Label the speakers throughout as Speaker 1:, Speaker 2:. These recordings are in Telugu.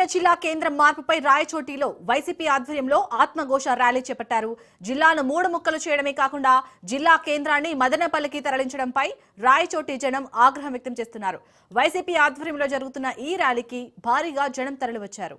Speaker 1: అన్నమయ్య జిల్లా కేంద్రం మార్పుపై రాయచోటిలో వైసీపీ ఆధ్వర్యంలో ఆత్మఘోష ర్యాలీ చేపట్టారు. జిల్లాను మూడు ముక్కలు చేయడమే కాకుండా జిల్లా కేంద్రాన్ని మదనపల్లికి తరలించడంపై రాయచోటి జనం ఆగ్రహం వ్యక్తం చేస్తున్నారు. వైసీపీ ఆధ్వర్యంలో జరుగుతున్న ఈ ర్యాలీకి భారీగా జనం తరలివచ్చారు.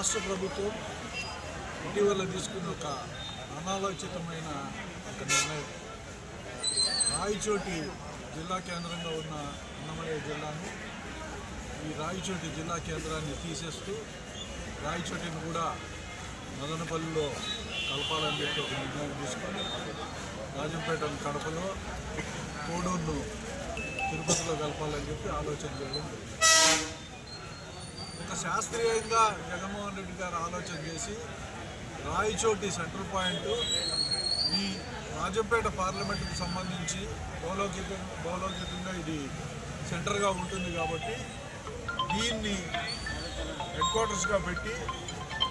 Speaker 2: రాష్ట్ర ప్రభుత్వం ఇటీవల తీసుకున్న ఒక అనాలోచితమైన ఒక నిర్ణయం రాయచోటి జిల్లా కేంద్రంగా ఉన్న అన్నమయ్య జిల్లాను ఈ రాయచోటి జిల్లా కేంద్రాన్ని తీసేస్తూ రాయచోటిని కూడా మదనపల్లిలో కలపాలని చెప్పి ఒక నిర్ణయం తీసుకొని రాజంపేట కడపలో కోడూరును తిరుపతిలో కలపాలని చెప్పి ఆలోచన చేయడం జరిగింది. శాస్త్రీయంగా జగన్మోహన్ రెడ్డి గారు ఆలోచన చేసి రాయచోటి సెంటర్ పాయింట్ ఈ రాజంపేట పార్లమెంటుకు సంబంధించి భౌలౌకిక భౌలౌకికంగా ఇది సెంటర్గా ఉంటుంది కాబట్టి దీన్ని హెడ్ క్వార్టర్స్గా పెట్టి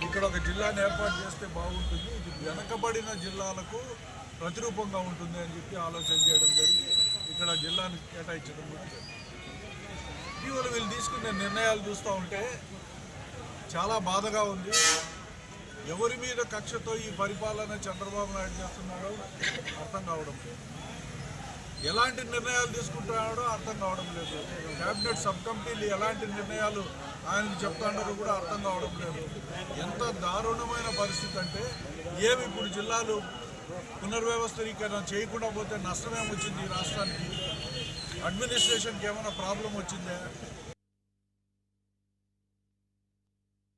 Speaker 2: ఇక్కడ ఒక జిల్లాని ఏర్పాటు చేస్తే బాగుంటుంది ఇది వెనకబడిన జిల్లాలకు ప్రతిరూపంగా ఉంటుంది అని చెప్పి ఆలోచన చేయడం జరిగి ఇక్కడ జిల్లాని కేటాయించడం కూడా జరిగింది. ఇటీవల వీళ్ళు తీసుకునే నిర్ణయాలు చూస్తూ ఉంటే చాలా బాధగా ఉంది. ఎవరి మీద కక్షతో ఈ పరిపాలన చంద్రబాబు నాయుడు చేస్తున్నాడో అర్థం కావడం లేదు. ఎలాంటి నిర్ణయాలు తీసుకుంటున్నాడో అర్థం కావడం లేదు. క్యాబినెట్ సబ్ కమిటీలు ఎలాంటి నిర్ణయాలు ఆయనకు చెప్తాడో కూడా అర్థం కావడం లేదు. ఎంత దారుణమైన పరిస్థితి అంటే ఏమి ఇప్పుడు జిల్లాలు పునర్వ్యవస్థీకరణ చేయకుండా పోతే నష్టమేమొచ్చింది ఈ రాష్ట్రానికి? అడ్మినిస్ట్రేషన్కి ఏమైనా ప్రాబ్లం వచ్చిందా?